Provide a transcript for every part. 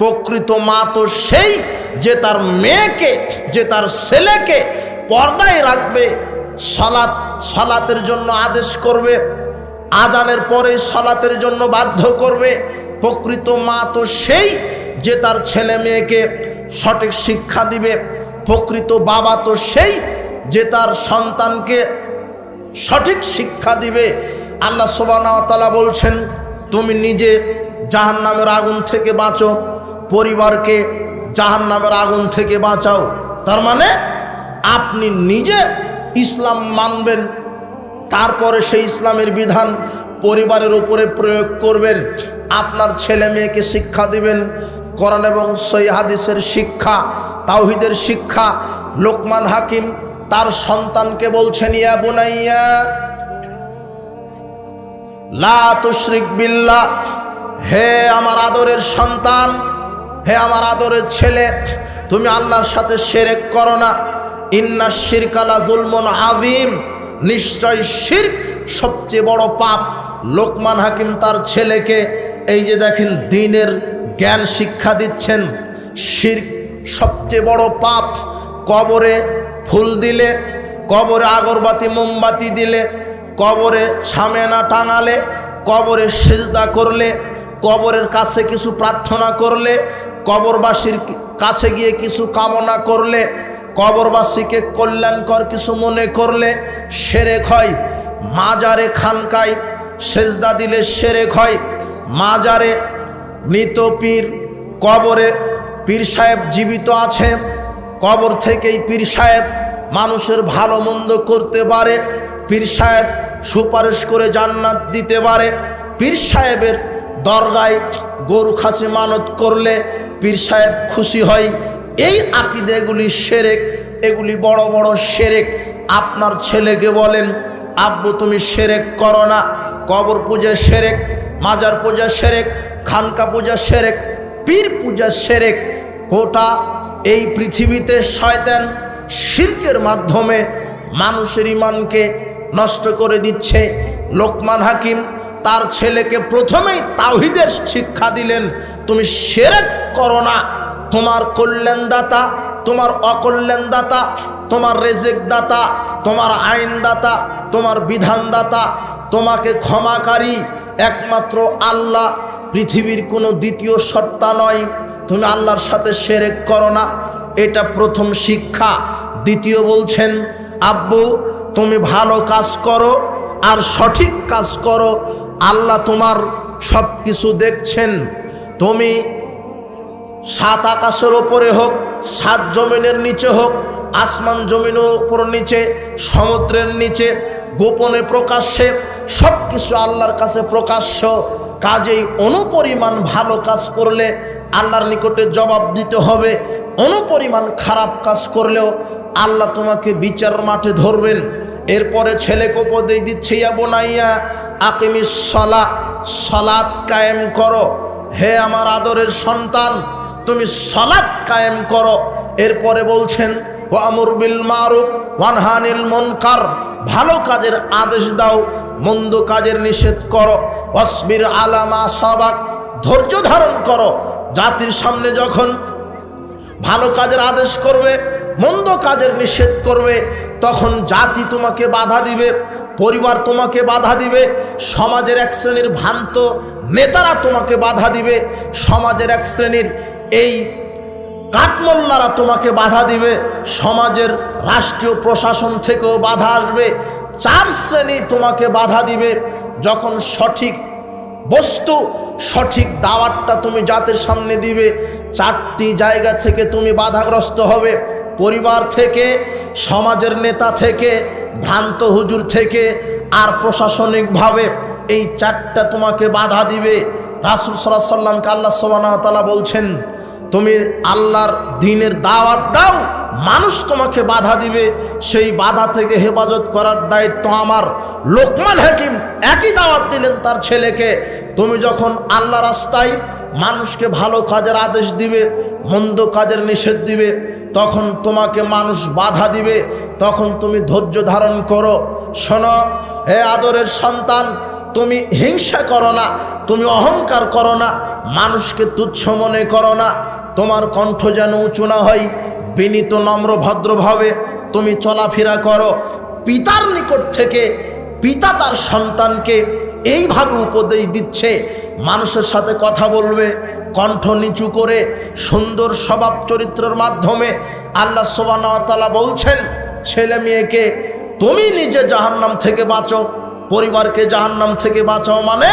প্রকৃত মা তো সেই যে তার মেয়েকে, যে তার ছেলেকে পর্দায় রাখবে সলাৎ সলাতের জন্য আদেশ করবে, আজানের পরে সলাতের জন্য বাধ্য করবে। প্রকৃত মা তো সেই যে তার ছেলে মেয়েকে সঠিক শিক্ষা দিবে। প্রকৃত বাবা তো সেই যে তার সন্তানকে সঠিক শিক্ষা দিবে। আল্লাহ সোবানা তালা বলছেন, তুমি নিজে জাহান নামের আগুন থেকে বাঁচো পরিবারকে জাহান নামের আগুন থেকে বাঁচাও। তার মানে আপনি নিজে ইসলাম মানবেন, তারপরে সেই ইসলামের বিধান পরিবারের উপরে প্রয়োগ করবেন, আপনার ছেলে মেয়েকে শিক্ষা দিবেন, কোরআন এবং সই হাদিসের শিক্ষা, তাওহিদের শিক্ষা। লোকমান হাকিম তার সন্তানকে বলছেন, ইয়া বোনাইয়া, লা তুশরিক বিল্লাহ, হে আমার আদরের সন্তান হে আমার আদরের ছেলে, তুমি আল্লাহর সাথে সেরেক করো না। ইন্না শিরকালা জুলমন আদিম নিশ্চয় শির সবচেয়ে বড় পাপ লোকমান হাকিম তার ছেলেকে। এই যে দেখেন, দিনের জ্ঞান শিক্ষা দিচ্ছেন। শির সবচেয়ে বড় পাপ কবরে ফুল দিলে, কবরে আগরবাতি, মোমবাতি দিলে, কবরে ছামেনা টাঙালে, কবরে সেজদা করলে, কবরের কাছে কিছু প্রার্থনা করলে কবরবাসীর কাছে গিয়ে কিছু কামনা করলে, কবরবাসীকে কল্যাণকর কিছু মনে করলে সেরেক হয়। মাজারে খানকায় সেজদা দিলে সেরেক হয়। মাজারে মৃত পীর, কবরে পীর সাহেব জীবিত আছে। কবর থেকেই পীর সাহেব মানুষের ভালো মন্দ করতে পারে। পীর সাহেব সুপারিশ করে জান্নাত দিতে পারে। পীর সাহেবের দরগায় গরু খাসি মানত করলে পীর সাহেব খুশি হয়, এই আকিদে এগুলি সেরেক, এগুলি বড় বড় সেরেক। আপনার ছেলেকে বলেন, আব্বু, তুমি সেরেক করো না। কবর পূজা সেরেক, মাজার পূজা সেরেক, খানকা পূজা সেরেক, পীর পূজা সেরেক। গোটা এই পৃথিবীতে শয়তান শির্কের মাধ্যমে মানুষের ইমানকে নষ্ট করে দিচ্ছে। লোকমান হাকিম তার ছেলেকে প্রথমেই তাওহিদের শিক্ষা দিলেন, তুমি সেরেক করো না। তোমার কল্যাণদাতা, তোমার অকল্যাণদাতা, তোমার রেজেক দাতা তোমার আইনদাতা, তোমার বিধানদাতা, তোমাকে ক্ষমাকারী, একমাত্র আল্লাহ। পৃথিবীর কোনো দ্বিতীয় সত্তা নয়। তুমি আল্লাহর সাথে সেরেক করো না। এটা প্রথম শিক্ষা। দ্বিতীয় বলছেন, আব্বু, তুমি ভালো কাজ করো আর সঠিক কাজ করো। আল্লাহ তোমার সব কিছু দেখছেন। তুমি সাত আকাশের ওপরে হোক, সাত জমিনের নিচে হোক, আসমান জমিনের ওপর নিচে, সমুদ্রের নিচে, গোপনে প্রকাশ্যে সব কিছু আল্লাহর কাছে প্রকাশ্য। কাজেই অনুপরিমাণ ভালো কাজ করলে আল্লাহর নিকটে জবাব দিতে হবে। অনুপরিমাণ খারাপ কাজ করলেও আল্লাহ তোমাকে বিচার মাঠে ধরবেন। এরপরে ছেলেকে উপদেশ দিচ্ছে, ইয়া বোনাইয়া আকিমি সলা সলাৎ কায়েম করো। হে আমার আদরের সন্তান, তুমি সলাৎ কায়েম করো। এরপরে বলছেন ও আমর বিল মারুফ, ওয়ানহানিল মনকার, ভালো কাজের আদেশ দাও, মন্দ কাজের নিষেধ করো। অসবির আলামা সবাক, ধৈর্য ধারণ করো। জাতির সামনে যখন ভালো কাজের আদেশ করবে, মন্দ কাজের নিষেধ করবে, তখন জাতি তোমাকে বাধা দিবে। পরিবার তোমাকে বাধা দিবে, সমাজের এক শ্রেণির ভ্রান্ত নেতারা তোমাকে বাধা দিবে, সমাজের এক শ্রেণির এই কাঠমোল্লারা তোমাকে বাধা দিবে, সমাজের রাষ্ট্রীয় প্রশাসন থেকেও বাধা আসবে, চার শ্রেণি তোমাকে বাধা দিবে, যখন সঠিক বস্তু, সঠিক দাওয়াতটা তুমি জাতের সামনে দিবে, চারটি জায়গা থেকে তুমি বাধাগ্রস্ত হবে, পরিবার থেকে, সমাজের নেতা থেকে ভ্রান্ত হুজুর থেকে আর প্রশাসনিকভাবে এই চারটা তোমাকে বাধা দিবে। রাসুল সাল্লাহ সাল্লামকে আল্লাহ সোবানা বলছেন, তুমি আল্লাহর দিনের দাওয়াত দাও, মানুষ তোমাকে বাধা দিবে। সেই বাধা থেকে হেফাজত করার দায়িত্ব আমার। লোকমান হাকিম একই দাওয়াত দিলেন তার ছেলেকে। তুমি যখন আল্লাহ রাস্তায় মানুষকে ভালো কাজের আদেশ দিবে, মন্দ কাজের নিষেধ দিবে, তখন তোমাকে মানুষ বাধা দিবে। তখন তুমি ধৈর্য ধারণ করো। শোনো, হে আদরের সন্তান, তুমি হিংসা করো না, তুমি অহংকার করো না, মানুষকে তুচ্ছ মনে করো না। তোমার কণ্ঠ যেন উঁচু না হয়, বিনীত নম্র ভদ্রভাবে তুমি চলাফেরা করো। পিতার নিকট থেকে পিতা তার সন্তানকে এইভাবে উপদেশ দিচ্ছে। মানুষের সাথে কথা বলবে, কণ্ঠ নিচু করে সুন্দর স্বভাব চরিত্রের মাধ্যমে আল্লাহ সোবানতালা বলছেন ছেলে মেয়েকে তুমি নিজে জাহান্নাম থেকে বাঁচো পরিবারকে জাহান্নাম থেকে বাঁচাও মানে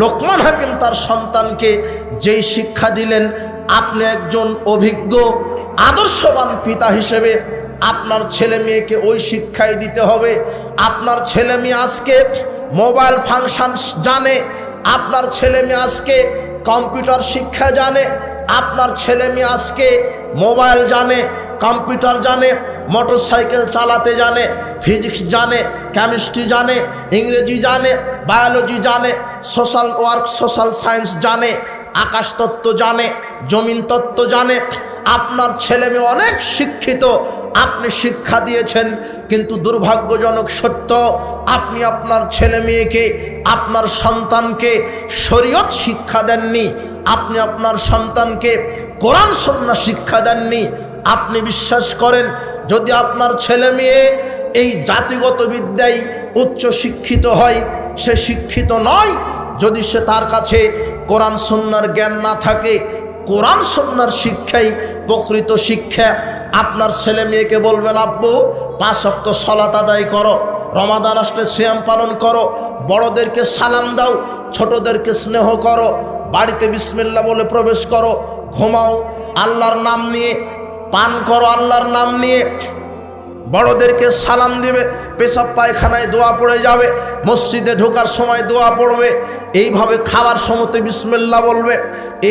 লোকমান হাকিম তার সন্তানকে যেই শিক্ষা দিলেন, আপনি একজন অভিজ্ঞ, আদর্শবান পিতা হিসেবে আপনার ছেলে মেয়েকে ওই শিক্ষাই দিতে হবে। আপনার ছেলে মেয়ে আজকে মোবাইল ফাংশন জানে, আপনার ছেলে মেয়ে আজকে কম্পিউটার শিক্ষা জানে, আপনার ছেলে মেয়ে আজকে মোবাইল জানে, কম্পিউটার জানে মোটর সাইকেল চালাতে জানে, ফিজিক্স জানে, কেমিস্ট্রি জানে, ইংরেজি জানে, বায়োলজি জানে, সোশ্যাল ওয়ার্ক, সোশ্যাল সায়েন্স জানে আকাশতত্ত্ব জানে, জমিন তত্ত্ব জানে। আপনার ছেলে মেয়ে অনেক শিক্ষিত, আপনি শিক্ষা দিয়েছেন, কিন্তু দুর্ভাগ্যজনক সত্য, আপনি আপনার ছেলে মেয়েকে, আপনার সন্তানকে শরীয়ত শিক্ষা দেননি, আপনি আপনার সন্তানকে কোরআন সন্না শিক্ষা দেননি। আপনি বিশ্বাস করেন যদি আপনার ছেলে মেয়ে এই জাতিগত বিদ্যায় উচ্চ শিক্ষিত হয়, সে শিক্ষিত নয়। যদি সে তার কাছে কোরআন সন্ন্যার জ্ঞান না থাকে, কোরআন সন্ন্যার শিক্ষাই প্রকৃত শিক্ষা। আপনার ছেলে মেয়েকে বলবেন, আব্বু, পাঁচ অক্ত সলাত আদায় করো, রমাদান আসলে শ্যাম পালন করো, বড়দেরকে সালাম দাও, ছোটদেরকে স্নেহ করো, বাড়িতে বিসমিল্লা বলে প্রবেশ করো, ঘুমাও, আল্লাহর নাম নিয়ে পান করো আল্লাহর নাম নিয়ে। বড়দেরকে সালাম দিবে, পেশাব পায়খানায় দোয়া পড়ে যাবে, মসজিদে ঢোকার সময় দোয়া পড়বে, এইভাবে খাবার সময়তে বিসমিল্লা বলবে।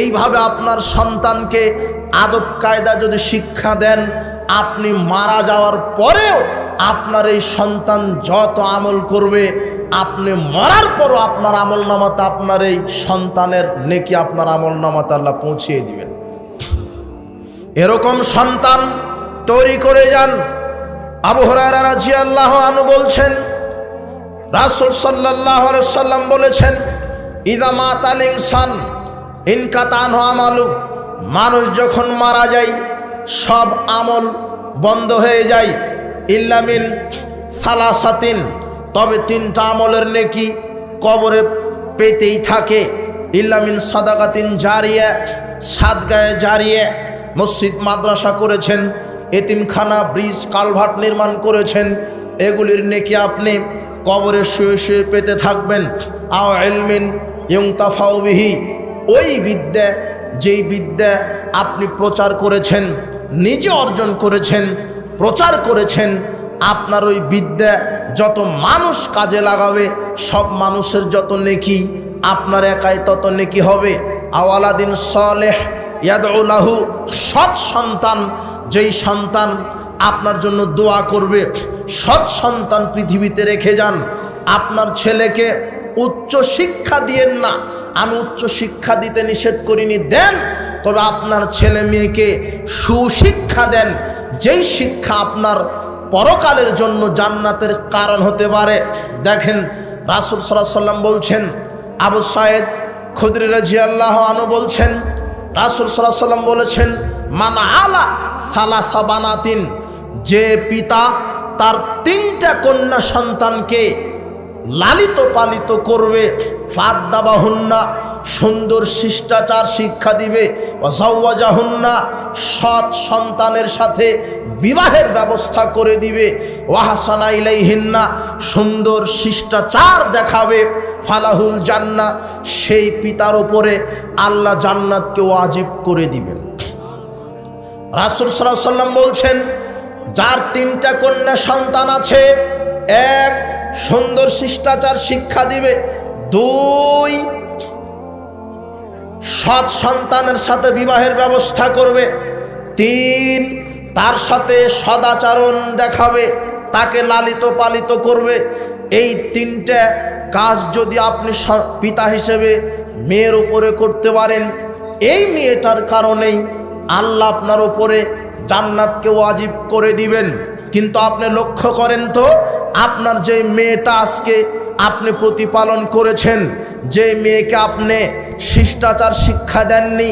এইভাবে আপনার সন্তানকে আদব কায়দা যদি শিক্ষা দেন, আপনি মারা যাওয়ার পরেও আপনার এই সন্তান যত আমল করবে, আপনি মরার পরও আপনার আমল নামাতে আপনার এই সন্তানের নেকি, আপনার আমল নামাতে আল্লাহ পৌঁছিয়ে দিবেন। এরকম সন্তান তৈরি করে যান। আবু হরারা আল্লাহ আনু বলছেন, রাসুল সাল্লাহ সাল্লাম বলেছেন ইদা মা তালিং সান ইনকাতান আমালু মানুষ যখন মারা যায়, সব আমল বন্ধ হয়ে যায়। ইল্লামিন সালাসাতিন, তবে তিনটা আমলের নেকি কবরে পেতেই থাকে। ইল্লামিন সাদাকাতিন জারিয়া, সাদগায়ে জারিয়া মসজিদ, মাদ্রাসা করেছেন, এতিমখানা, ব্রিজ, কালভার্ট নির্মাণ করেছেন, এগুলির নেকি আপনি কবরে শুয়ে শুয়ে পেতে থাকবেন। আও এলমিন ইয়ংতাফাউবিহি ওই বিদ্যা, যেই বিদ্যা আপনি প্রচার করেছেন, নিজে অর্জন করেছেন, প্রচার করেছেন, আপনার ওই বিদ্যা যত মানুষ কাজে লাগাবে, সব মানুষের যত নেকি, আপনার একাই তত নেকি হবে। আওয়ালাদিন সলেহ ইয়াদুল্লাহু সৎ সন্তান, যেই সন্তান আপনার জন্য দোয়া করবে, সৎ সন্তান পৃথিবীতে রেখে যান। আপনার ছেলেকে উচ্চ শিক্ষা দিয়েন না। আমি উচ্চ শিক্ষা দিতে নিষেধ করিনি, দেন। তবে আপনার ছেলে মেয়েকে সুশিক্ষা দেন, যেই শিক্ষা আপনার পরকালের জন্য জান্নাতের কারণ হতে পারে। দেখেন, রাসুল সাল্লাম বলছেন, আবু সায়েদ খুদরি রাজি আল্লাহ আনু বলছেন রাসুল সাল্লাম বলেছেন, মান আলা সালাসা বানাতিন যে পিতা তার তিনটা কন্যা সন্তানকে লালিত পালিত করবে ফাদ দাবাহুন্না সুন্দর শিষ্টাচার শিক্ষা দিবে ওয়াজাহুন্না সৎ সন্তানের সাথে বিবাহের ব্যবস্থা করে দিবে ওয়াহাসানা ইলাইহিন্না, সুন্দর শিষ্টাচার দেখাবে। ফালাহুল জান্না, সেই পিতার ওপরে আল্লাহ জান্নাতকে ওয়াজিব করে দিবেন। রাসুল সাল্লাহ সাল্লাম বলছেন, যার তিনটা কন্যা সন্তান আছে, এক সুন্দর শিষ্টাচার শিক্ষা দিবে, দুই সৎ সন্তানের সাথে বিবাহের ব্যবস্থা করবে, তিন তার সাথে সদাচরণ দেখাবে, তাকে লালিত পালিত করবে এই তিনটা কাজ যদি আপনি পিতা হিসেবে মেয়ের উপরে করতে পারেন, এই মেয়েটার কারণেই আল্লাহ আপনার উপরে জান্নাতকে ওয়াজিব করে দিবেন। কিন্তু আপনি লক্ষ্য করেন তো, আপনার যে মেয়েটা আজকে আপনি প্রতিপালন করেছেন যে মেয়েকে আপনি শিষ্টাচার শিক্ষা দেননি